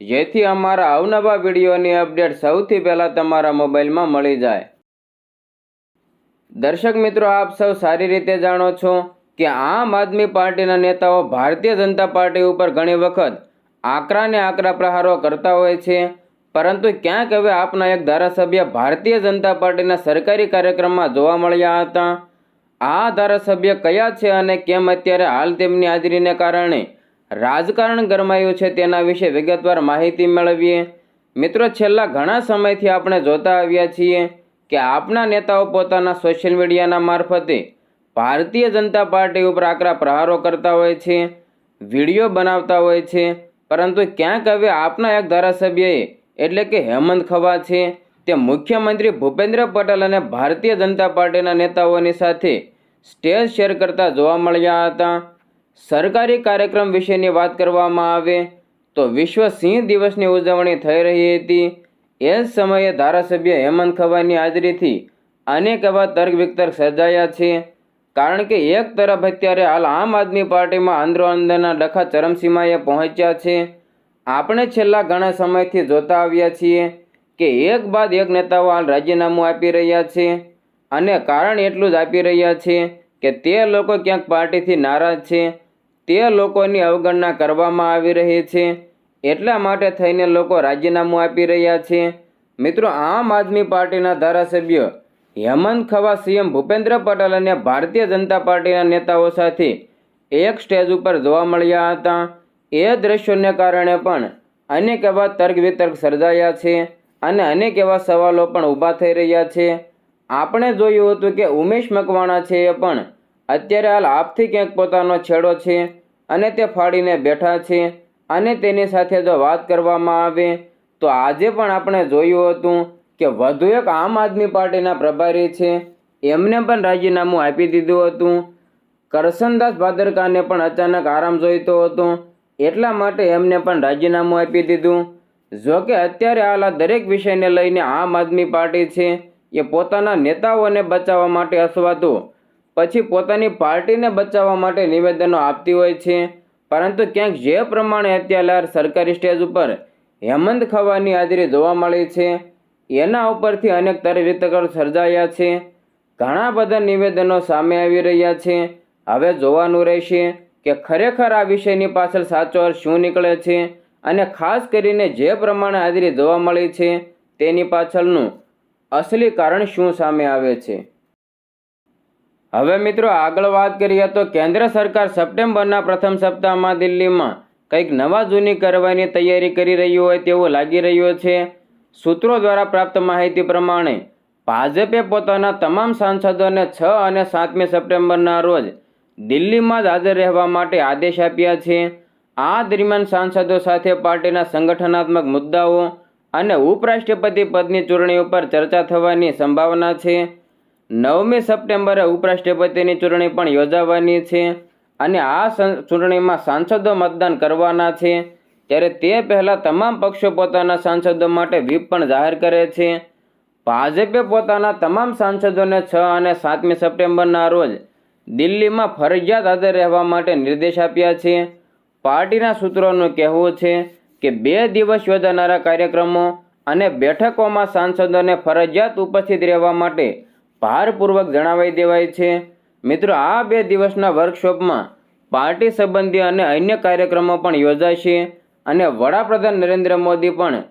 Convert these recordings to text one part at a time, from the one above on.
જેથી અમારા અવનવા વિડીયોની અપડેટ સૌથી પહેલાં તમારા મોબાઈલમાં મળી જાય. દર્શક મિત્રો, આપ સૌ સારી રીતે જાણો છો કે આમ આદમી પાર્ટીના નેતાઓ ભારતીય જનતા પાર્ટી ઉપર ઘણી વખત આકરાને આકરા પ્રહારો કરતા હોય છે. પરંતુ ક્યાંક હવે આપના એક ધારાસભ્ય ભારતીય જનતા પાર્ટીના સરકારી કાર્યક્રમમાં જોવા મળ્યા હતા. આ ધારાસભ્ય કયા છે અને કેમ અત્યારે હાલ તેમની હાજરીને કારણે રાજકારણ ગરમાયું છે તેના વિશે વિગતવાર માહિતી મેળવીએ. મિત્રો, છેલ્લા ઘણા સમયથી આપણે જોતા આવ્યા છીએ કે આપના નેતાઓ પોતાના સોશિયલ મીડિયાના મારફતે ભારતીય જનતા પાર્ટી ઉપર આકરા પ્રહારો કરતા હોય છે, વીડિયો બનાવતા હોય છે, પરંતુ ક્યાંક હવે આપના એક ધારાસભ્યએ, એટલે કે હેમંત ખવા છે, તે મુખ્યમંત્રી ભૂપેન્દ્ર પટેલ અને ભારતીય જનતા પાર્ટીના નેતાઓની સાથે સ્ટેજ શેર કરતા જોવા મળ્યા હતા. સરકારી કાર્યક્રમ વિશેની વાત કરવામાં આવે તો વિશ્વ સિંહ દિવસની ઉજવણી થઈ રહી હતી. એ જ સમયે ધારાસભ્ય હેમંત ખવાની હાજરીથી અનેક એવા તર્ક વિતર્ક સર્જાયા છે. કારણ કે એક તરફ અત્યારે હાલ આમ આદમી પાર્ટીમાં અંદરના ડખા ચરમસીમાએ પહોંચ્યા છે. આપણે છેલ્લા ઘણા સમયથી જોતા આવ્યા છીએ કે એક બાદ એક નેતાઓ હાલ રાજીનામું આપી રહ્યા છે અને કારણ એટલું જ આપી રહ્યા છે કે તે લોકો ક્યાંક પાર્ટીથી નારાજ છે. તે લોકોની અવગણના કરવામાં આવી રહી છે. એટલા માટે થઈને લોકો રાજીનામું આપી રહ્યા છે. મિત્રો, આમ આદમી પાર્ટીના ધારાસભ્ય હેમંત ખવા સીએમ ભૂપેન્દ્ર પટેલ અને ભારતીય જનતા પાર્ટીના નેતાઓ સાથે એક સ્ટેજ ઉપર જોવા મળ્યા હતા. એ દ્રશ્યોને કારણે પણ અનેક એવા તર્ક વિતર્ક સર્જાયા છે અને અનેક એવા સવાલો પણ ઊભા થઈ રહ્યા છે. આપણે જોયું હતું કે ઉમેશ મકવાણા છે એ પણ અત્યારે હાલ આપથી ક્યાંક પોતાનો છેડો છે અને તે ફાડીને બેઠા છે અને તેની સાથે જો વાત કરવામાં આવે તો આજે પણ આપણે જોયું હતું કે વધુ એક આમ આદમી પાર્ટીના પ્રભારી છે. એમને પણ રાજીનામું આપી દીધું હતું. કરશનદાસ ભાદરકાને પણ અચાનક આરામ જોઈતો હતો. એટલા માટે એમને પણ રાજીનામું આપી દીધું. જો કે અત્યારે હાલ આ દરેક વિષયને લઈને આમ આદમી પાર્ટી છે એ પોતાના નેતાઓને બચાવવા માટે અથવા તો પછી પોતાની પાર્ટીને બચાવવા માટે નિવેદનો આપતી હોય છે. પરંતુ ક્યાંક જે પ્રમાણે અત્યારે સરકારી સ્ટેજ ઉપર હેમંત ખવાની હાજરી જોવા મળી છે, એના ઉપરથી અનેક તરવિતકર સર્જાયા છે. ઘણા બધા નિવેદનો સામે આવી રહ્યા છે. હવે જોવાનું રહેશે કે ખરેખર આ વિષયની પાછળ સાચો અર્થ શું નીકળે છે અને ખાસ કરીને જે પ્રમાણે હાજરી જોવા મળી છે તેની પાછળનું અસલી કારણ શું સામે આવે છે. હવે મિત્રો આગળ વાત કરીએ તો કેન્દ્ર સરકાર સપ્ટેમ્બરના પ્રથમ સપ્તાહમાં દિલ્હીમાં કંઈક નવા જૂની કરવાની તૈયારી કરી રહ્યું હોય તેવું લાગી રહ્યું છે. સૂત્રો દ્વારા પ્રાપ્ત માહિતી પ્રમાણે ભાજપે પોતાના તમામ સાંસદોને છ અને સાતમી સપ્ટેમ્બરના રોજ દિલ્હીમાં જ હાજર રહેવા માટે આદેશ આપ્યા છે. આ દરમિયાન સાંસદો સાથે પાર્ટીના સંગઠનાત્મક મુદ્દાઓ અને ઉપરાષ્ટ્રપતિ પદની ચૂંટણી ઉપર ચર્ચા થવાની સંભાવના છે. નવમી સપ્ટેમ્બરે ઉપરાષ્ટ્રપતિની ચૂંટણી પણ યોજાવાની છે અને આ ચૂંટણીમાં સાંસદો મતદાન કરવાના છે. ત્યારે તે પહેલાં તમામ પક્ષો પોતાના સાંસદો માટે વ્હીપ પણ જાહેર કરે છે. ભાજપે પોતાના તમામ સાંસદોને છ અને સાતમી સપ્ટેમ્બરના રોજ દિલ્હીમાં ફરજિયાત હાજર રહેવા માટે નિર્દેશ આપ્યા છે. પાર્ટીના સૂત્રોનું કહેવું છે કે બે દિવસ યોજાનારા કાર્યક્રમો અને બેઠકોમાં સાંસદોને ફરજિયાત ઉપસ્થિત રહેવા માટે ભારપૂર્વક જણાવી દેવાય છે. મિત્રો, આ બે દિવસના વર્કશોપમાં પાર્ટી સંબંધી અને અન્ય કાર્યક્રમો પણ યોજાશે અને વડાપ્રધાન નરેન્દ્ર મોદી પણ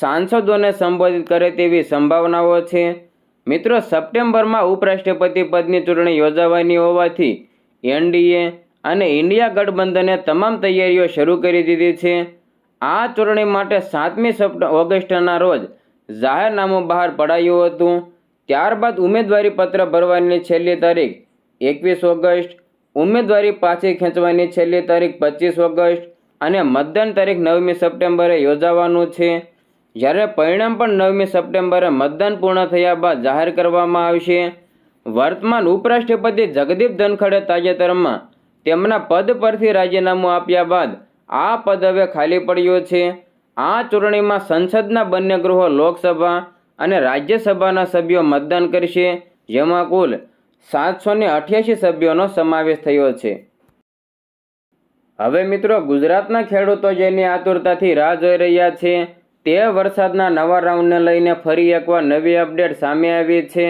સાંસદોને સંબોધિત કરે તેવી સંભાવનાઓ છે. મિત્રો, સપ્ટેમ્બરમાં ઉપરાષ્ટ્રપતિ પદની ચૂંટણી યોજાવાની હોવાથી એનડીએ અને ઇન્ડિયા ગઠબંધને તમામ તૈયારીઓ શરૂ કરી દીધી છે. આ ચૂંટણી માટે સાતમી સપ્ટ, ઓગસ્ટના રોજ જાહેરનામું બહાર પડાયું હતું. ત્યારબાદ ઉમેદવારી પત્ર ભરવાની છેલ્લી તારીખ એકવીસ ઓગસ્ટ, ઉમેદવારી પાછી ખેંચવાની છેલ્લી તારીખ પચીસ ઓગસ્ટ અને મતદાન તારીખ નવમી સપ્ટેમ્બરે યોજાવાનું છે. જ્યારે પરિણામ પણ નવમી સપ્ટેમ્બરે મતદાન પૂર્ણ થયા બાદ જાહેર કરવામાં આવશે. વર્તમાન ઉપરાષ્ટ્રપતિ જગદીપ ધનખડે તાજેતરમાં તેમના પદ પરથી રાજીનામું આપ્યા બાદ આ પદ હવે ખાલી પડ્યો છે. આ ચૂંટણીમાં સંસદના બંને ગૃહો લોકસભા અને રાજ્યસભાના સભ્યો મતદાન કરશે, જેમાં કુલ સાતસો ને અઠ્યાસી સભ્યોનો સમાવેશ થયો છે. હવે મિત્રો, ગુજરાતના ખેડૂતો જેની આતુરતાથી રાહ જોઈ રહ્યા છે, તે વરસાદના નવા રાઉન્ડને લઈને ફરી એકવાર નવી અપડેટ સામે આવી છે.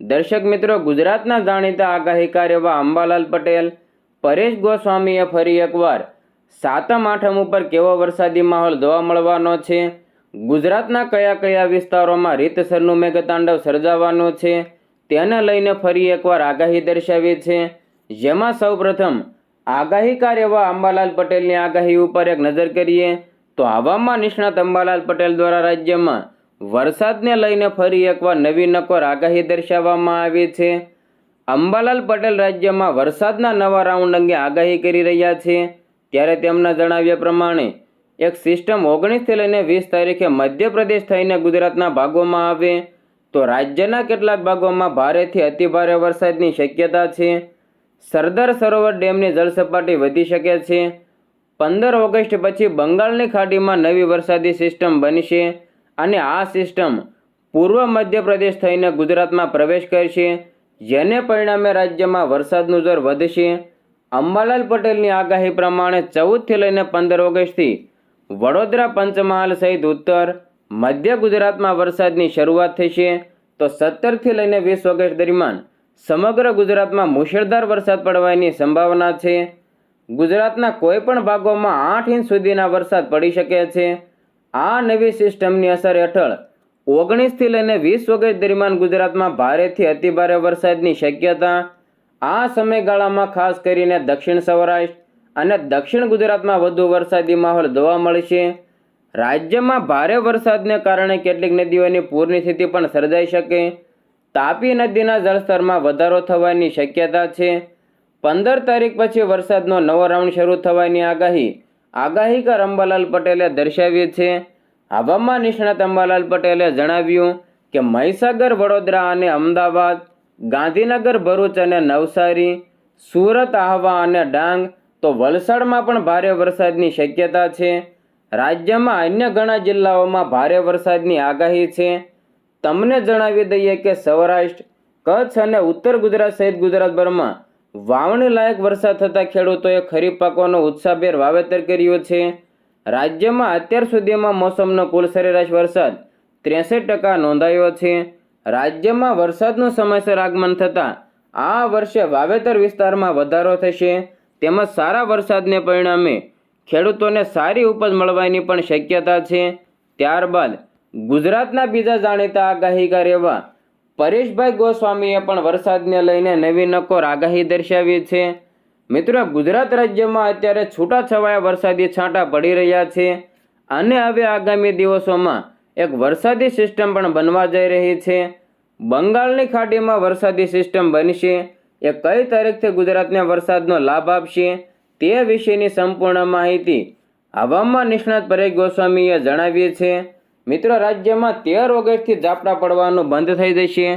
દર્શક મિત્રો, ગુજરાતના જાણીતા આગાહીકાર એવા અંબાલાલ પટેલ, પરેશ ગોસ્વામીએ ફરી એકવાર સાતમ આઠમ ઉપર કેવો વરસાદી માહોલ જોવા મળવાનો છે? ગુજરાતના કયા કયા વિસ્તારોમાં રીતસરનું મેઘતાંડવ સર્જાવાનું છે, તેને લઈને ફરી એકવાર આગાહી દર્શાવી છે. જેમાં સૌપ્રથમ આગાહીકાર એવા અંબાલાલ પટેલની આગાહી ઉપર એક નજર કરીએ, તો હવામાન નિષ્ણાત અંબાલાલ પટેલ દ્વારા રાજ્યમાં વરસાદને લઈને ફરી એકવાર નવી નકોર આગાહી દર્શાવવામાં આવી છે. અંબાલાલ પટેલ રાજ્યમાં વરસાદના નવા રાઉન્ડ અંગે આગાહી કરી રહ્યા છે, ત્યારે તેમના જણાવ્યા પ્રમાણે એક સિસ્ટમ ઓગણીસથી લઈને વીસ તારીખે મધ્યપ્રદેશ થઈને ગુજરાતના ભાગોમાં આવે. તો રાજ્યના કેટલાક ભાગોમાં ભારેથી અતિભારે વરસાદની શક્યતા છે. સરદાર સરોવર ડેમની જળસપાટી વધી શકે છે. પંદર ઓગસ્ટ પછી બંગાળની ખાડીમાં નવી વરસાદી સિસ્ટમ બનશે અને આ સિસ્ટમ પૂર્વ મધ્યપ્રદેશ થઈને ગુજરાતમાં પ્રવેશ કરશે. જેને પરિણામે રાજ્યમાં વરસાદનું જોર વધશે. અંબાલાલ પટેલની આગાહી પ્રમાણે ચૌદથી લઈને પંદર ઓગસ્ટથી વડોદરા પંચમહાલ સહિત ઉત્તર, મધ્ય ગુજરાતમાં વરસાદની શરૂઆત થશે તો સત્તરથી લઈને વીસ ઓગસ્ટ દરમિયાન સમગ્ર ગુજરાતમાં મુશળધાર વરસાદ પડવાની સંભાવના છે. ગુજરાતના કોઈ પણ ભાગોમાં આઠ ઇંચ સુધીના વરસાદ પડી શકે છે. આ નવી સિસ્ટમની અસર હેઠળ ઓગણીસથી લઈને વીસ ઓગસ્ટ દરમિયાન ગુજરાતમાં ભારેથી અતિભારે વરસાદની શક્યતા. આ સમયગાળામાં ખાસ કરીને દક્ષિણ સૌરાષ્ટ્ર અને દક્ષિણ ગુજરાતમાં વધુ વરસાદી માહોલ જોવા મળશે રાજ્યમાં ભારે વરસાદને કારણે કેટલીક નદીઓની પૂરની સ્થિતિ પણ સર્જાઈ શકે. તાપી નદીના જળસ્તરમાં વધારો થવાની શક્યતા છે. પંદર તારીખ પછી વરસાદનો નવો રાઉન્ડ શરૂ થવાની આગાહી આગાહીકાર અંબાલાલ પટેલે દર્શાવી છે. હવામાન નિષ્ણાત અંબાલાલ પટેલે જણાવ્યું કે મહીસાગર, વડોદરા અને અમદાવાદ, ગાંધીનગર, ભરૂચ અને નવસારી, સુરત, આહવા અને ડાંગ તો વલસાડમાં પણ ભારે વરસાદની શક્યતા છે. રાજ્યમાં અન્ય ઘણા જિલ્લાઓમાં ભારે વરસાદની આગાહી છે. તમને જણાવી દઈએ કે સૌરાષ્ટ્ર, કચ્છ અને ઉત્તર ગુજરાત સહિત ગુજરાતભરમાં વાવણી લાયક વરસાદ થતાં ખેડૂતોએ ખરીફ પાકોનો ઉત્સાહભેર વાવેતર કર્યું છે. રાજ્યમાં અત્યાર સુધીમાં મોસમનો કુલ સરેરાશ વરસાદ ત્રેસઠ ટકા નોંધાયો છે. રાજ્યમાં વરસાદનું સમયસર આગમન થતાં આ વર્ષે વાવેતર વિસ્તારમાં વધારો થશે. તેમજ સારા વરસાદને પરિણામે ખેડૂતોને સારી ઉપજ મળવાની પણ શક્યતા છે. ત્યારબાદ ગુજરાતના બીજા જાણીતા આગાહીકાર એવા પરેશભાઈ ગોસ્વામીએ પણ વરસાદને લઈને નવી નકોર આગાહી દર્શાવી છે. મિત્રો, ગુજરાત રાજ્યમાં અત્યારે છૂટાછવાયા વરસાદી છાંટા પડી રહ્યા છે. અને હવે આગામી દિવસોમાં એક વરસાદી સિસ્ટમ પણ બનવા જઈ રહી છે. બંગાળની ખાડીમાં વરસાદી સિસ્ટમ બનશે. એ કઈ તારીખથી ગુજરાતને વરસાદનો લાભ આપશે તે વિશેની સંપૂર્ણ માહિતી હવામાન નિષ્ણાત પરેશ ગોસ્વામીએ જણાવીએ છે મિત્રો, રાજ્યમાં તેર ઓગસ્ટથી ઝાપટા પડવાનું બંધ થઈ જશે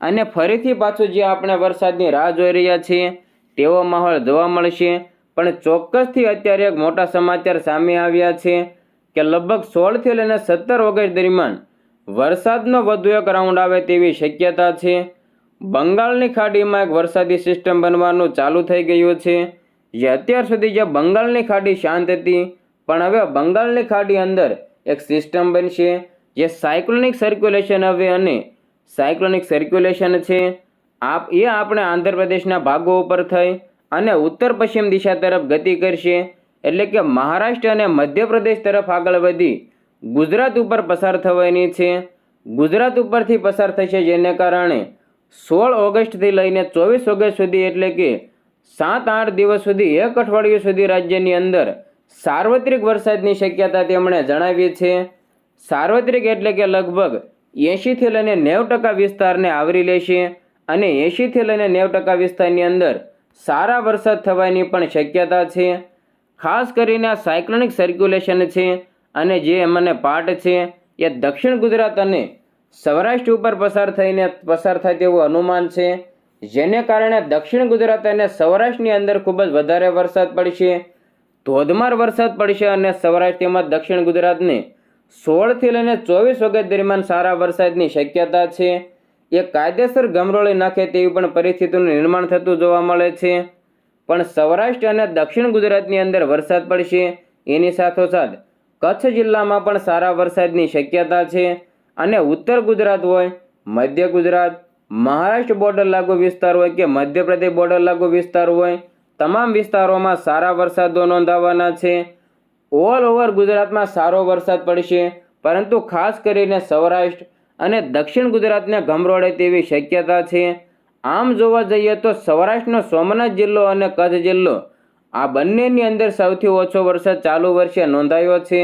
અને ફરીથી પાછું જે આપણે વરસાદની રાહ જોઈ રહ્યા છીએ તેવો માહોલ જોવા મળશે. પણ ચોક્કસથી અત્યારે એક મોટા સમાચાર સામે આવ્યા છે કે લગભગ સોળથી લઈને સત્તર ઓગસ્ટ દરમિયાન વરસાદનો વધુ એક રાઉન્ડ આવે તેવી શક્યતા છે. બંગાળની ખાડીમાં એક વરસાદી સિસ્ટમ બનવાનું ચાલુ થઈ ગયું છે. જે અત્યાર સુધી જે બંગાળની ખાડી શાંત હતી, પણ હવે બંગાળની ખાડી અંદર એક સિસ્ટમ બનશે, જે સાયક્લોનિક સર્ક્યુલેશન હવે અને સાયક્લોનિક સર્ક્યુલેશન છે. આપ, એ આપણે આંધ્રપ્રદેશના ભાગો ઉપર થઈ અને ઉત્તર પશ્ચિમ દિશા તરફ ગતિ કરશે, એટલે કે મહારાષ્ટ્ર અને મધ્યપ્રદેશ તરફ આગળ વધી ગુજરાત ઉપર પસાર થવાની છે. ગુજરાત ઉપરથી પસાર થશે જેને કારણે સોળ ઓગસ્ટથી લઈને ચોવીસ ઓગસ્ટ સુધી એટલે કે સાત આઠ દિવસ સુધી એક અઠવાડિયું સુધી રાજ્યની અંદર સાર્વત્રિક વરસાદની શક્યતા તેમણે જણાવી છે. સાર્વત્રિક એટલે કે લગભગ એંશીથી લઈને નેવ ટકા વિસ્તારને આવરી લેશે અને એંશીથી લઈને નેવ ટકા વિસ્તારની અંદર સારા વરસાદ થવાની પણ શક્યતા છે. ખાસ કરીને આ સાયક્લોનિક સર્ક્યુલેશન છે અને જે મને પાર્ટ છે એ દક્ષિણ ગુજરાત અને સૌરાષ્ટ્ર ઉપર પસાર થઈને પસાર થાય તેવું અનુમાન છે, જેને કારણે દક્ષિણ ગુજરાત અને સૌરાષ્ટ્રની અંદર ખૂબ જ વધારે વરસાદ પડશે. ધોધમાર વરસાદ પડશે અને સૌરાષ્ટ્ર તેમજ દક્ષિણ ગુજરાતને સોળથી લઈને ચોવીસ ઓગસ્ટ દરમિયાન સારા વરસાદની શક્યતા છે. એ કાયદેસર ગમરોળી નાખે તેવી પણ પરિસ્થિતિનું નિર્માણ થતું જોવા મળે છે. પણ સૌરાષ્ટ્ર અને દક્ષિણ ગુજરાતની અંદર વરસાદ પડશે. એની સાથોસાથ કચ્છ જિલ્લામાં પણ સારા વરસાદની શક્યતા છે. અને ઉત્તર ગુજરાત હોય, મધ્ય ગુજરાત, મહારાષ્ટ્ર બોર્ડર લાગુ વિસ્તાર હોય કે મધ્યપ્રદેશ બોર્ડર લાગુ વિસ્તાર હોય, તમામ વિસ્તારોમાં સારા વરસાદો નોંધાવાના છે. ઓલ ઓવર ગુજરાતમાં સારો વરસાદ પડશે, પરંતુ ખાસ કરીને સૌરાષ્ટ્ર અને દક્ષિણ ગુજરાતને ગમરોળે તેવી શક્યતા છે. આમ જોવા જઈએ તો સૌરાષ્ટ્રનો સોમનાથ જિલ્લો અને કચ્છ જિલ્લો આ બંનેની અંદર સૌથી ઓછો વરસાદ ચાલુ વર્ષે નોંધાયો છે.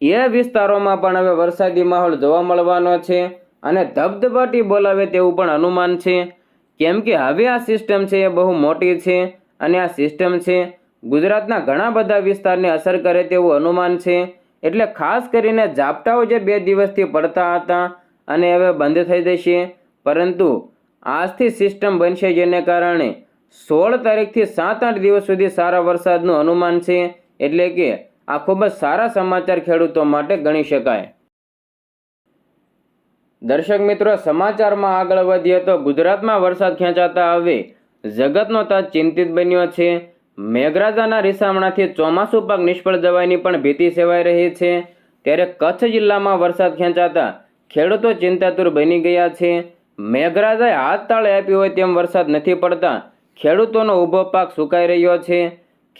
એ વિસ્તારોમાં પણ હવે વરસાદી માહોલ જોવા મળવાનો છે અને ધબધબાટી બોલાવે તેવું પણ અનુમાન છે. કેમ કે હવે આ સિસ્ટમ છે એ બહુ મોટી છે અને આ સિસ્ટમ છે ગુજરાતના ઘણા બધા વિસ્તારને અસર કરે તેવું અનુમાન છે. એટલે ખાસ કરીને ઝાપટાઓ જે બે દિવસથી પડતા હતા અને હવે બંધ થઈ જશે. પરંતુ આજથી સિસ્ટમ બનશે જેને કારણે સોળ તારીખથી સાત આઠ દિવસ સુધી સારા વરસાદનું અનુમાન છે. એટલે કે આ ખૂબ જ સારા સમાચાર ખેડૂતો માટે ગણી શકાય. દર્શક મિત્રો, સમાચારમાં આગળ વધીએ તો ગુજરાતમાં વરસાદ ખેંચાતા હવે જગતનો તાજ ચિંતિત બન્યો છે. મેઘરાજાના રીસામણાથી ચોમાસું પાક નિષ્ફળ જવાની પણ ભીતિ સેવાઈ રહી છે. ત્યારે કચ્છ જિલ્લામાં વરસાદ ખેંચાતા ખેડૂતો ચિંતાતુર બની ગયા છે. મેઘરાજાએ હાથ તાળે આપ્યું હોય તેમ વરસાદ નથી પડતા ખેડૂતોનો ઊભો પાક સુકાઈ રહ્યો છે.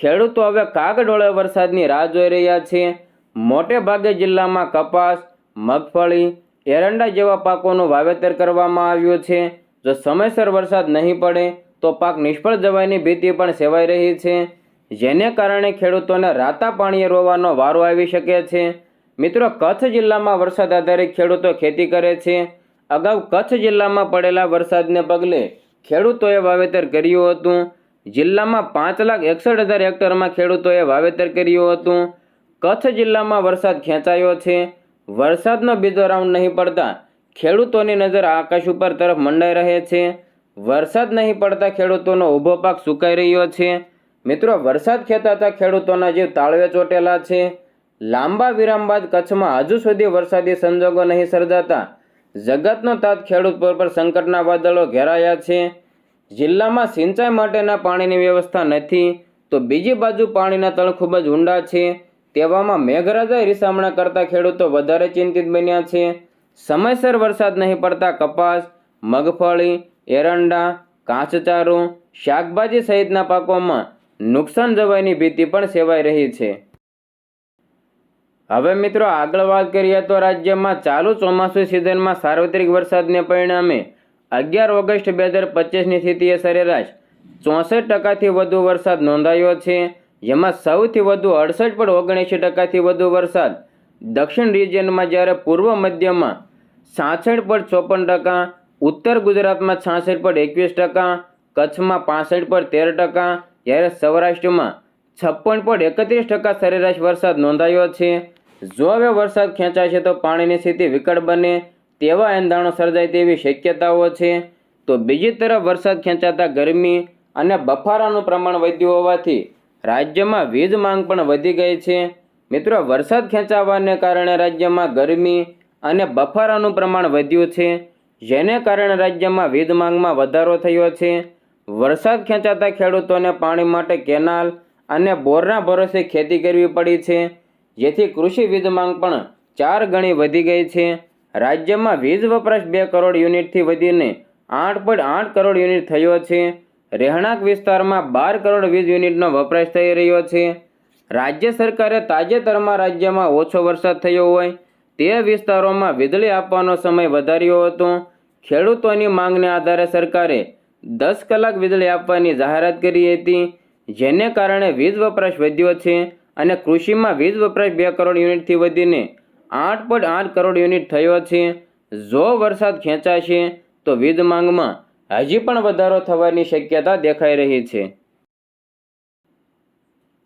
ખેડૂતો હવે કાગડોળે વરસાદની રાહ જોઈ રહ્યા છે. મોટે ભાગે જિલ્લામાં કપાસ, મગફળી, એરંડા જેવા પાકોનું વાવેતર કરવામાં આવ્યું છે. જો સમયસર વરસાદ નહીં પડે, તો પાક નિષ્ફળ જવાની ભીતિ પણ સેવાઈ રહી છે. જેને કારણે ખેડૂતોને રાતા પાણીએ રોવાનો વારો આવી શકે છે. મિત્રો, કચ્છ જિલ્લામાં વરસાદ આધારિત ખેડૂતો ખેતી કરે છે. અગાઉ કચ્છ જિલ્લામાં પડેલા વરસાદને પગલે ખેડૂતોએ વાવેતર કર્યું હતું. જિલ્લામાં પાંચ લાખ એકસઠ હજાર હેક્ટરમાં ખેડૂતોએ વાવેતર કર્યું હતું. કચ્છ જિલ્લામાં વરસાદ ખેંચાયો છે. વરસાદનો બીજો રાઉન્ડ નહીં પડતા ખેડૂતોની નજર આકાશ ઉપર તરફ મંડાઈ રહે છે. વરસાદ નહીં પડતા ખેડૂતોનો ઊભો પાક સુકાઈ રહ્યો છે. મિત્રો, વરસાદ ખેંચાતા ખેડૂતોના જીવ તાળવે ચોટેલા છે. લાંબા વિરામ બાદ કચ્છમાં હજુ સુધી વરસાદી સંજોગો નહીં સર્જાતા જગતનો તાત ખેડૂત પર પર સંકટના વાદળો ઘેરાયા છે. જિલ્લામાં સિંચાઈ માટેના પાણીની વ્યવસ્થા નથી, તો બીજી બાજુ પાણીના તળ ખૂબ જ ઊંડા છે. તેવામાં મેઘરાજા રીસામણા કરતા ખેડૂતો વધારે ચિંતિત બન્યા છે. સમયસર વરસાદ નહીં પડતા કપાસ, મગફળી, એરંડા કાચચારો શાકભાજી સહિતના પાકોમાં નુકસાન જવાની ભીતિ પણ સેવાઈ રહી છે. હવે મિત્રો આગળ વાત કરીએ તો રાજ્યમાં ચાલુ ચોમાસુ સિઝનમાં સાર્વત્રિક વરસાદને પરિણામે અગિયાર ઓગસ્ટ બે હજાર પચીસની સ્થિતિએ સરેરાશ. ચોસઠ ટકાથી વધુ વરસાદ નોંધાયો છે. જેમાં સૌથી વધુ અડસઠ પોઈન્ટ ઓગણએંશી ટકાથી વધુ વરસાદ. દક્ષિણ રિજિયનમાં જ્યારે પૂર્વ મધ્યમાં છાસઠ પોઈન્ટ ચોપન ટકા, ઉત્તર ગુજરાતમાં છાસઠ પોઈન્ટ એકવીસ ટકા, કચ્છમાં પાસઠ પોઈન્ટ તેર ટકા, જ્યારે સૌરાષ્ટ્રમાં છપ્પન પોઈન્ટ એકત્રીસ ટકા સરેરાશ વરસાદ નોંધાયો છે. જો હવે વરસાદ ખેંચાશે તો પાણીની સ્થિતિ વિકટ બને. તેવા એંધાણો સર્જાય તેવી શક્યતાઓ છે, તો બીજી તરફ વરસાદ ખેંચાતા ગરમી અને બફારાનું પ્રમાણ વધ્યું હોવાથી રાજ્યમાં વીજ માંગ પણ વધી ગઈ છે. મિત્રો, વરસાદ ખેંચાવાને કારણે રાજ્યમાં ગરમી અને બફારાનું પ્રમાણ વધ્યું છે, જેને કારણે રાજ્યમાં વીજ માંગમાં વધારો થયો છે. વરસાદ ખેંચાતા ખેડૂતોને પાણી માટે કેનાલ અને બોરના ભરોસે ખેતી કરવી પડી છે, જેથી કૃષિ વીજ માંગ પણ ચાર ગણી વધી ગઈ છે. રાજ્યમાં વીજ વપરાશ બે કરોડ યુનિટથી વધીને આઠ પોઈન્ટ આઠ કરોડ યુનિટ થયો છે. રહેણાંક વિસ્તારમાં બાર કરોડ વીજ યુનિટનો વપરાશ થઈ રહ્યો છે. રાજ્ય સરકારે તાજેતરમાં રાજ્યમાં ઓછો વરસાદ થયો હોય તે વિસ્તારોમાં વીજળી આપવાનો સમય વધાર્યો હતો. ખેડૂતોની માંગને આધારે સરકારે દસ કલાક વીજળી આપવાની જાહેરાત કરી હતી, જેને કારણે વીજ વપરાશ વધ્યો છે અને કૃષિમાં વીજ વપરાશ બે કરોડ યુનિટથી વધીને આઠ પોઈન્ટ આઠ કરોડ યુનિટ થયો છે. જો વરસાદ ખેંચાશે, તો વીજ માંગમાં હજી પણ વધારો થવાની શક્યતા દેખાઈ રહી છે.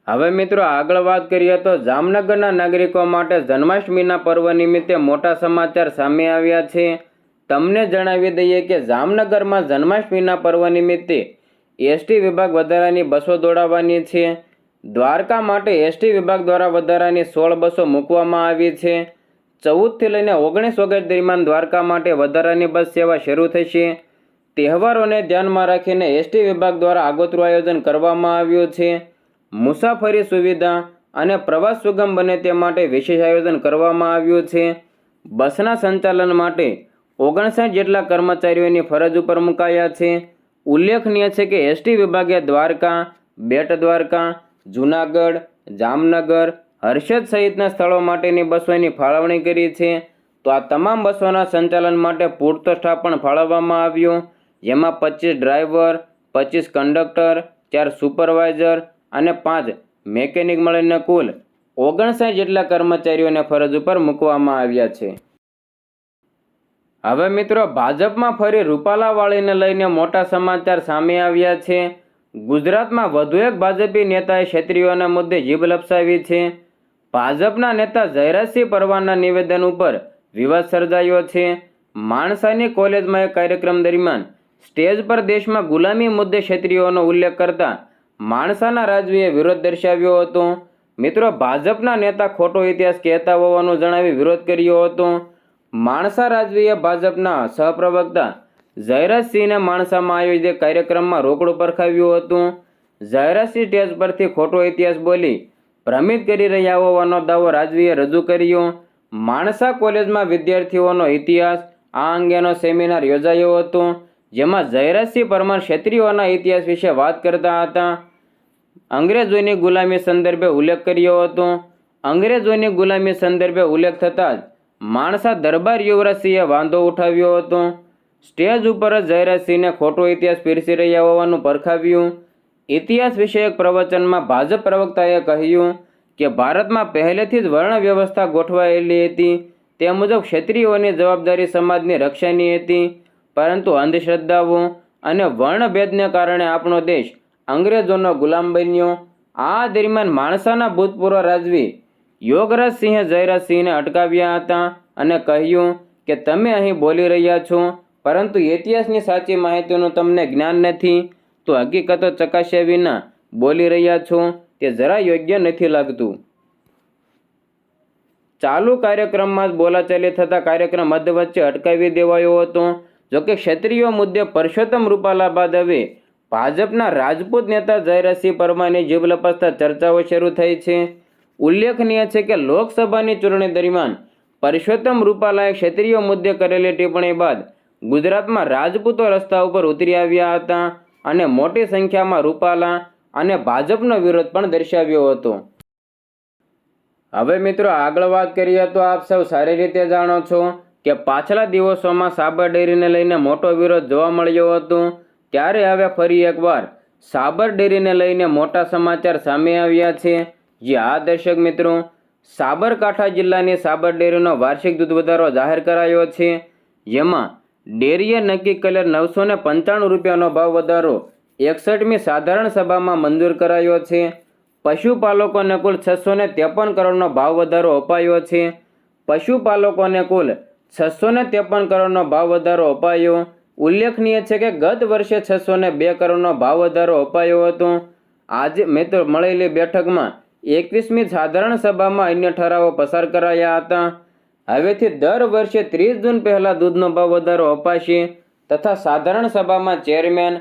હવે મિત્રો આગળ વાત કરીએ તો જામનગરના નાગરિકો માટે જન્માષ્ટમીના પર્વ નિમિત્તે મોટા સમાચાર સામે આવ્યા છે. તમને જણાવી દઈએ કે જામનગરમાં જન્માષ્ટમીના પર્વ નિમિત્તે એસટી વિભાગ વધારાની બસો દોડાવવાની છે. દ્વારકા માટે એસટી વિભાગ દ્વારા વધારાની સોળ બસો મૂકવામાં આવી છે. ચૌદથી લઈને ઓગણીસ ઓગસ્ટ દરમિયાન દ્વારકા માટે વધારાની બસ સેવા શરૂ થશે. તહેવારોને ધ્યાનમાં રાખીને એસટી વિભાગ દ્વારા આગોતરું આયોજન કરવામાં આવ્યું છે. મુસાફરી સુવિધા અને પ્રવાસ સુગમ બને તે માટે વિશેષ આયોજન કરવામાં આવ્યું છે. બસના સંચાલન માટે ઓગણસાઠ જેટલા કર્મચારીઓની ફરજ ઉપર મુકાયા છે. ઉલ્લેખનીય છે કે એસટી વિભાગે દ્વારકા, બેટ દ્વારકા જૂનાગઢ, જામનગર, હર્ષદ સહિતના સ્થળો માટેની બસોની ફાળવણી કરી છે. તો આ તમામ બસોના સંચાલન માટે પૂરતો સ્ટાફ પણ ફાળવવામાં આવ્યો. જેમાં પચીસ ડ્રાઈવર, પચીસ કંડક્ટર, ચાર સુપરવાઇઝર અને પાંચ મેકેનિક મળીને કુલ ઓગણસાઠ જેટલા કર્મચારીઓને ફરજ ઉપર મૂકવામાં આવ્યા છે. હવે મિત્રો, ભાજપમાં ફરી રૂપાલાવાળીને લઈને મોટા સમાચાર સામે આવ્યા છે. ગુજરાતમાં વધુ એક ભાજપી નેતાએ ક્ષેત્રીઓના મુદ્દે જીભ લપસાવી છે. ભાજપના નેતા જયરાજસિંહ પરવારના નિવેદન ઉપર વિવાદ સર્જાયો છે. માણસાની કોલેજમાં એક કાર્યક્રમ દરમિયાન સ્ટેજ પર દેશમાં ગુલામી મુદ્દે ક્ષત્રિયોનો ઉલ્લેખ કરતા માણસાના રાજવીએ વિરોધ દર્શાવ્યો હતો. મિત્રો, ભાજપના નેતા ખોટો ઇતિહાસ કહેતા હોવાનું જણાવી વિરોધ કર્યો હતો. માણસા રાજવીએ ભાજપના સહપ્રવક્તા જયરાજસિંહને માણસામાં આયોજિત કાર્યક્રમમાં રોકડું પરખાવ્યું હતું. જયરાજસિંહ સ્ટેજ પરથી ખોટો ઇતિહાસ બોલી ભ્રમિત કરી રહ્યા હોવાનો દાવો રાજવીએ રજૂ કર્યો. માણસા કોલેજમાં વિદ્યાર્થીઓનો ઇતિહાસ આ અંગેનો સેમિનાર યોજાયો હતો, જેમાં જયરાજસિંહ પરમાર ક્ષત્રિયોના ઇતિહાસ વિશે વાત કરતા હતા. અંગ્રેજોની ગુલામી સંદર્ભે ઉલ્લેખ કર્યો હતો. અંગ્રેજોની ગુલામી સંદર્ભે ઉલ્લેખ થતાં જ માણસા દરબાર યુવરાજસિંહે વાંધો ઉઠાવ્યો હતો. સ્ટેજ ઉપર જ જયરાજસિંહને ખોટો ઇતિહાસ પીરસી રહ્યા હોવાનું પરખાવ્યું. ઇતિહાસ વિષયક પ્રવચનમાં ભાજપ પ્રવક્તાએ કહ્યું કે ભારતમાં પહેલેથી જ વર્ણ વ્યવસ્થા ગોઠવાયેલી હતી. તે મુજબ ક્ષત્રિયોની જવાબદારી સમાજની રક્ષાની હતી. પરંતુ અંધશ્રદ્ધાઓ અને વર્ણભેદને કારણે આપણો દેશ અંગ્રેજોનો ગુલામ બન્યો. આ દરમિયાન માણસાના ભૂતપૂર્વ રાજવી યોગરાજસિંહે જયરાજસિંહને અટકાવ્યા હતા અને કહ્યું કે તમે અહીં બોલી રહ્યા છો. પરંતુ ઇતિહાસની સાચી માહિતીનું તમને જ્ઞાન નથી, તો હકીકતો ચકાસ્યા વિના બોલી રહ્યા છો તે જરા યોગ્ય નથી લાગતું. ચાલુ કાર્યક્રમમાં જ બોલાચાલી થતા કાર્યક્રમ મધ્ય વચ્ચે અટકાવી દેવાયો હતો. જોકે ક્ષત્રિયો મુદ્દે પરસોત્તમ રૂપાલા બાદ હવે ભાજપના રાજપૂત નેતા જયરાજસિંહ પરમારની જીભ લપસતા ચર્ચાઓ શરૂ થઈ છે. ઉલ્લેખનીય છે કે લોકસભાની ચૂંટણી દરમિયાન પરસોત્તમ રૂપાલાએ ક્ષત્રિયો મુદ્દે કરેલી ટિપ્પણી બાદ ગુજરાતમાં રાજપૂતો રસ્તા ઉપર ઉતરી આવ્યા હતા અને મોટી સંખ્યામાં રૂપાલા અને ભાજપનો વિરોધ પણ દર્શાવ્યો હતો. હવે મિત્રો આગળ વાત કરીએ તો આપ સૌ સારી રીતે જાણો છો કે પાછલા દિવસોમાં સાબર ડેરીને લઈને મોટો વિરોધ જોવા મળ્યો હતો. ત્યારે હવે ફરી એકવાર સાબર ડેરીને લઈને મોટા સમાચાર સામે આવ્યા છે. જે આ દર્શક મિત્રો, સાબરકાંઠા જિલ્લાની સાબર ડેરીનો વાર્ષિક દૂધ વધારો જાહેર કરાયો છે. જેમાં ડેરીએ નક્કી કરેલ નવસો ને પંચાણું રૂપિયાનો ભાવ વધારો એકસઠમી સાધારણ સભામાં મંજૂર કરાયો છે. પશુપાલકોને કુલ છસો ને ત્રેપન કરોડનો ભાવ વધારો અપાયો છે. પશુપાલકોને કુલ છસો ને ત્રેપન કરોડનો ભાવ વધારો અપાયો. ઉલ્લેખનીય છે કે ગત વર્ષે છસો ને બે કરોડનો ભાવ વધારો અપાયો હતો. આજે મિત્રો મળેલી બેઠકમાં એકવીસમી સાધારણ સભામાં અન્ય ઠરાવો પસાર કરાયા હતા. હવેથી દર વર્ષે ત્રીસ જૂન પહેલાં દૂધનો ભાવ વધારો અપાશે તથા સાધારણ સભામાં ચેરમેન,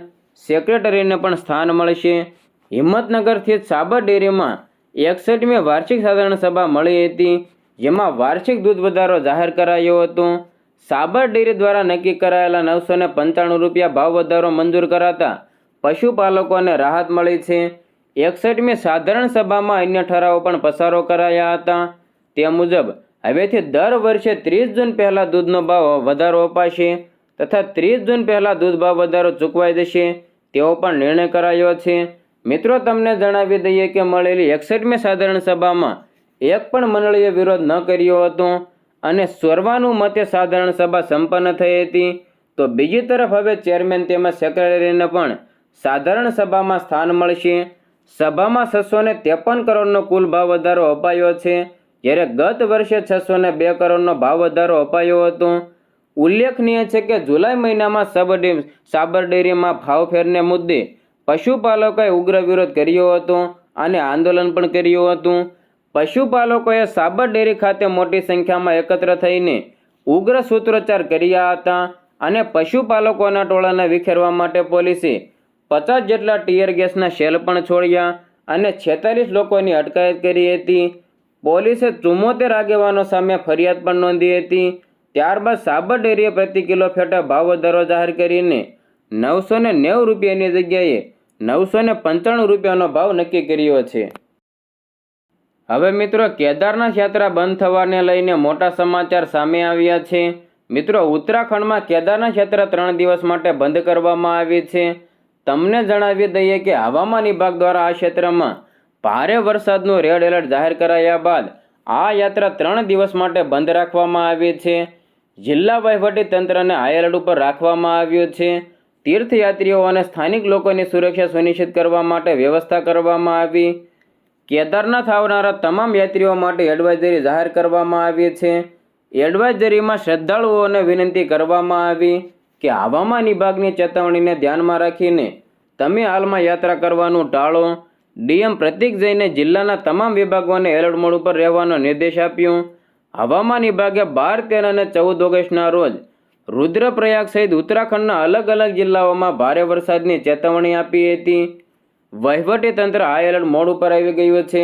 સેક્રેટરીને પણ સ્થાન મળશે. હિંમતનગરથી સાબર ડેરીમાં એકસઠમી વાર્ષિક સાધારણ સભા મળી હતી, જેમાં વાર્ષિક દૂધ વધારો જાહેર કરાયો હતો. સાબર ડેરી દ્વારા નક્કી કરાયેલા નવસો ને પંચાણું રૂપિયા ભાવ વધારો મંજૂર કરાતા પશુપાલકોને રાહત મળી છે. એકસઠમી સાધારણ સભામાં અન્ય ઠરાવો પણ પસારો કરાયા હતા. તે મુજબ હવેથી દર વર્ષે ત્રીસ જૂન પહેલાં દૂધનો ભાવ વધારો અપાશે તથા ત્રીસ જૂન પહેલાં દૂધ ભાવ વધારો ચૂકવાઈ જશે તેવો પણ નિર્ણય કરાયો છે. મિત્રો, તમને જણાવી દઈએ કે મળેલી એકસઠમી સાધારણ સભામાં એક પણ મંડળીએ વિરોધ ન કર્યો હતો અને સર્વાનુમતે સાધારણ સભા સંપન્ન થઈ હતી. તો બીજી તરફ હવે ચેરમેન તેમજ સેક્રેટરીને પણ સાધારણ સભામાં સ્થાન મળશે. સભામાં છસો ને ત્રેપન કરોડનો કુલ ભાવ વધારો અપાયો છે. જ્યારે ગત વર્ષે છસો ને બે કરોડનો ભાવ વધારો અપાયો હતો, ઉલ્લેખનીય છે કે જુલાઈ મહિનામાં સબ સાબર ડેરીમાં ભાવફેરને મુદ્દે પશુપાલકોએ ઉગ્ર વિરોધ કર્યો હતો અને આંદોલન પણ કર્યું હતું. પશુપાલકોએ સાબર ડેરી ખાતે મોટી સંખ્યામાં એકત્ર થઈને ઉગ્ર સૂત્રોચ્ચાર કર્યા હતા અને પશુપાલકોના ટોળાને વિખેરવા માટે પોલીસે પચાસ જેટલા ટીયર ગેસના શેલ પણ છોડ્યા અને છેતાલીસ લોકોની અટકાયત કરી હતી. પોલીસે ચુમ્મોતેર આગેવાનો સામે ફરિયાદ પણ નોંધી હતી. ત્યારબાદ સાબર ડેરીએ પ્રતિ કિલો ફેટા ભાવ વધારો જાહેર કરીને નવસો ને નેવું રૂપિયાની જગ્યાએ નવસો ને પંચાણું રૂપિયાનો ભાવ નક્કી કર્યો છે. હવે મિત્રો, કેદારનાથ યાત્રા બંધ થવાને લઈને મોટા સમાચાર સામે આવ્યા છે. મિત્રો, ઉત્તરાખંડમાં કેદારનાથ યાત્રા ત્રણ દિવસ માટે બંધ કરવામાં આવી છે. તમને જણાવી દઈએ કે હવામાન વિભાગ દ્વારા આ ક્ષેત્રમાં ભારે વરસાદનું રેડ એલર્ટ જાહેર કરાયા બાદ આ યાત્રા ત્રણ દિવસ માટે બંધ રાખવામાં આવી છે. જિલ્લા વહીવટી તંત્રને હાઈ ઉપર રાખવામાં આવ્યું છે. તીર્થયાત્રીઓ અને સ્થાનિક લોકોની સુરક્ષા સુનિશ્ચિત કરવા માટે વ્યવસ્થા કરવામાં આવી. કેદારનાથ આવનારા તમામ યાત્રીઓ માટે એડવાઇઝરી જાહેર કરવામાં આવી છે. એડવાઇઝરીમાં શ્રદ્ધાળુઓને વિનંતી કરવામાં આવી કે હવામાન વિભાગની ચેતવણીને ધ્યાનમાં રાખીને તમે હાલમાં યાત્રા કરવાનું ટાળો. ડીએમ પ્રતિક જૈને જિલ્લાના તમામ વિભાગોને એલર્ટ મોડ ઉપર રહેવાનો નિર્દેશ આપ્યો. હવામાન વિભાગે બાર, તેર અને ચૌદ ઓગસ્ટના રોજ રુદ્રપ્રયાગ સહિત ઉત્તરાખંડના અલગ અલગ જિલ્લાઓમાં ભારે વરસાદની ચેતવણી આપી હતી. વહીવટી તંત્ર હાઈ એલર્ટ મોડ ઉપર આવી ગયું છે.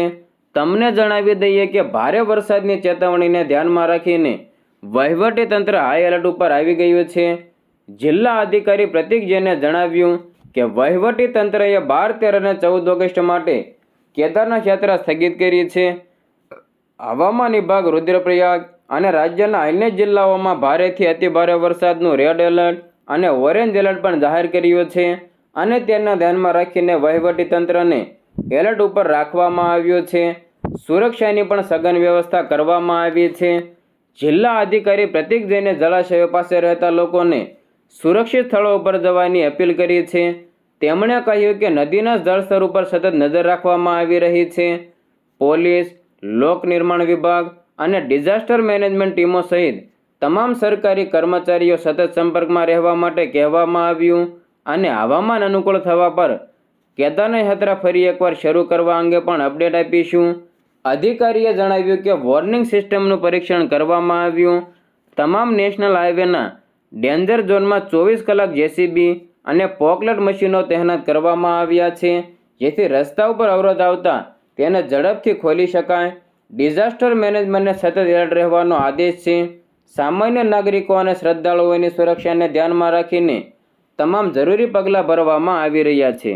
તમને જણાવી દઈએ કે ભારે વરસાદની ચેતવણીને ધ્યાનમાં રાખીને વહીવટી તંત્ર હાઈ એલર્ટ ઉપર આવી ગયું છે. જિલ્લા અધિકારી પ્રતિક જૈને જણાવ્યું કે વહીવટી તંત્રએ બાર તેર અને ચૌદ ઓગસ્ટ માટે કેદારનાથ યાત્રા સ્થગિત કરી છે. હવામાન વિભાગ, રુદ્રપ્રયાગ અને રાજ્યના અન્ય જિલ્લાઓમાં ભારેથી અતિભારે વરસાદનું રેડ એલર્ટ અને ઓરેન્જ એલર્ટ પણ જાહેર કર્યું છે અને તેના ધ્યાનમાં રાખીને વહીવટી તંત્રને એલર્ટ ઉપર રાખવામાં આવ્યો છે. સુરક્ષાની પણ સઘન વ્યવસ્થા કરવામાં આવી છે. જિલ્લા અધિકારી પ્રતિક જૈને જળાશયો પાસે રહેતા લોકોને સુરક્ષિત સ્થળો ઉપર જવાની અપીલ કરી છે. તેમણે કહ્યું કે નદીના જળસ્તર ઉપર સતત નજર રાખવામાં આવી રહી છે. પોલીસ, લોક નિર્માણ વિભાગ અને ડિઝાસ્ટર મેનેજમેન્ટ ટીમો સહિત તમામ સરકારી કર્મચારીઓ સતત સંપર્કમાં રહેવા માટે કહેવામાં આવ્યું અને હવામાન અનુકૂળ થવા પર કેદારની યાત્રા ફરી એકવાર શરૂ કરવા અંગે પણ અપડેટ આપીશું. અધિકારીએ જણાવ્યું કે વોર્નિંગ સિસ્ટમનું પરીક્ષણ કરવામાં આવ્યું. તમામ નેશનલ હાઈવેના ડેન્જર ઝોનમાં ચોવીસ કલાક જેસીબી અને પોકલેટ મશીનો તહેનાત કરવામાં આવ્યા છે. જેથી રસ્તા ઉપર અવરોધ આવતા તેને ઝડપથી ખોલી શકાય. ડિઝાસ્ટર મેનેજમેન્ટને સતત એલર્ટ રહેવાનો આદેશ છે. સામાન્ય નાગરિકો અને શ્રદ્ધાળુઓની સુરક્ષાને ધ્યાનમાં રાખીને તમામ જરૂરી પગલાં ભરવામાં આવી રહ્યા છે.